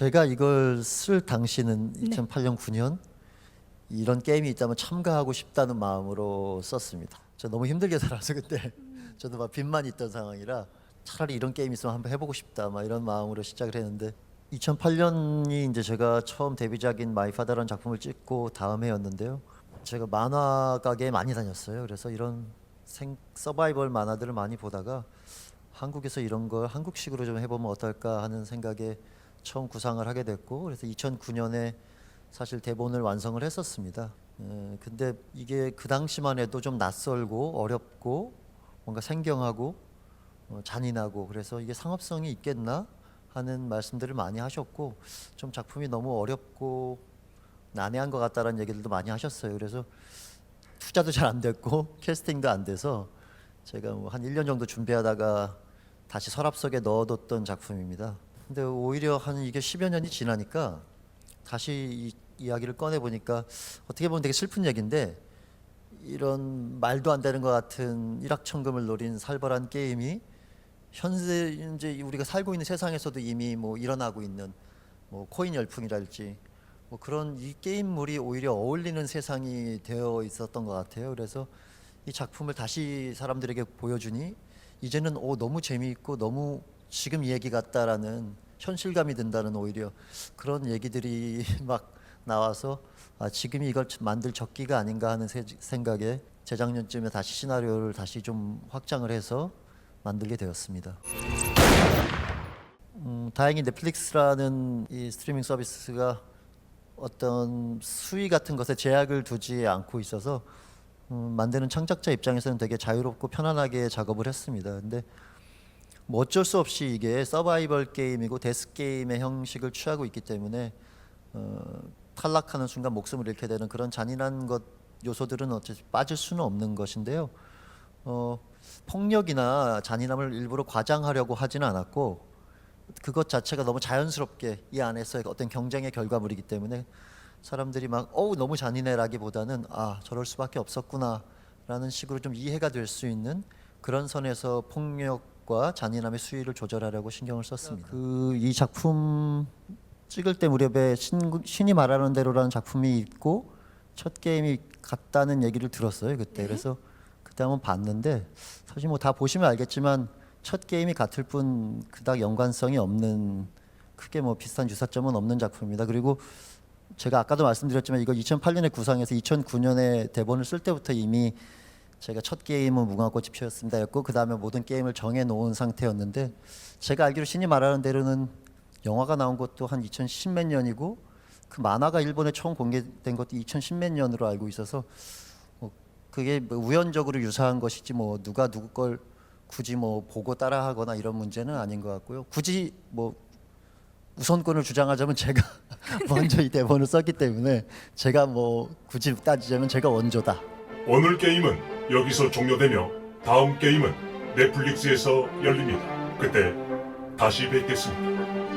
제가 이걸 쓸 당시는 네. 2008년 9년 이런 게임이 있다면 참가하고 싶다는 마음으로 썼습니다. 저 너무 힘들게 살아서 그때 저도 막 빚만 있던 상황이라 차라리 이런 게임 있으면 한번 해보고 싶다 막 이런 마음으로 시작을 했는데 2008년이 이제 제가 처음 데뷔작인 마이 파더라는 작품을 찍고 다음 해였는데요. 제가 만화 가게에 많이 다녔어요. 그래서 이런 생 서바이벌 만화들을 많이 보다가 한국에서 이런 걸 한국식으로 좀 해보면 어떨까 하는 생각에 처음 구상을 하게 됐고 그래서 2009년에 사실 대본을 완성을 했었습니다. 에, 근데 이게 그 당시만 해도 좀 낯설고 어렵고 뭔가 생경하고 어, 잔인하고 그래서 이게 상업성이 있겠나 하는 말씀들을 많이 하셨고 좀 작품이 너무 어렵고 난해한 것 같다라는 얘기들도 많이 하셨어요. 그래서 투자도 잘 안 됐고 캐스팅도 안 돼서 제가 뭐 한 1년 정도 준비하다가 다시 서랍 속에 넣어뒀던 작품입니다. 근데 오히려 한 이게 10여 년이 지나니까 다시 이 이야기를 꺼내 보니까 어떻게 보면 되게 슬픈 얘기인데 이런 말도 안 되는 것 같은 일확천금을 노린 살벌한 게임이 현재 이제 우리가 살고 있는 세상에서도 이미 뭐 일어나고 있는 뭐 코인 열풍이랄지 뭐 그런 이 게임물이 오히려 어울리는 세상이 되어 있었던 것 같아요. 그래서 이 작품을 다시 사람들에게 보여주니 이제는 오 너무 재미있고 너무 지금 이 얘기 같다라는 현실감이 든다는 오히려 그런 얘기들이 막 나와서 아, 지금이 이걸 만들 적기가 아닌가 하는 세- 생각에 재작년쯤에 다시 시나리오를 다시 좀 확장을 해서 만들게 되었습니다. 음, 다행히 넷플릭스라는 이 스트리밍 서비스가 어떤 수위 같은 것에 제약을 두지 않고 있어서 음, 만드는 창작자 입장에서는 되게 자유롭고 편안하게 작업을 했습니다. 근데 뭐 어쩔 수 없이 이게 서바이벌 게임이고 데스 게임의 형식을 취하고 있기 때문에 어, 탈락하는 순간 목숨을 잃게 되는 그런 잔인한 것 요소들은 어차피 빠질 수는 없는 것인데요. 어, 폭력이나 잔인함을 일부러 과장하려고 하지는 않았고 그것 자체가 너무 자연스럽게 이 안에서의 어떤 경쟁의 결과물이기 때문에 사람들이 막 어우 너무 잔인해라기보다는 아 저럴 수밖에 없었구나라는 식으로 좀 이해가 될 수 있는 그런 선에서 폭력 과 잔인함의 수위를 조절하려고 신경을 썼습니다. 그 이 작품 찍을 때 무렵에 신, 신이 말하는 대로라는 작품이 있고 첫 게임이 같다는 얘기를 들었어요 그때 그래서 그때 한번 봤는데 사실 뭐 다 보시면 알겠지만 첫 게임이 같을 뿐 그닥 연관성이 없는 크게 뭐 비슷한 유사점은 없는 작품입니다. 그리고 제가 아까도 말씀드렸지만 이거 2008년에 구상해서 2009년에 대본을 쓸 때부터 이미 제가 첫 게임은 무궁화꽃이 피었습니다였고 그 다음에 모든 게임을 정해 놓은 상태였는데 제가 알기로 신이 말하는 대로는 영화가 나온 것도 한 2010몇 년이고 그 만화가 일본에 처음 공개된 것도 2010몇 년으로 알고 있어서 뭐 그게 뭐 우연적으로 유사한 것이지 뭐 누가 누구 걸 굳이 뭐 보고 따라하거나 이런 문제는 아닌 것 같고요. 굳이 뭐 우선권을 주장하자면 제가 먼저 이 대본을 썼기 때문에 제가 뭐 굳이 따지자면 제가 원조다. 오늘 게임은 여기서 종료되며 다음 게임은 넷플릭스에서 열립니다. 그때 다시 뵙겠습니다.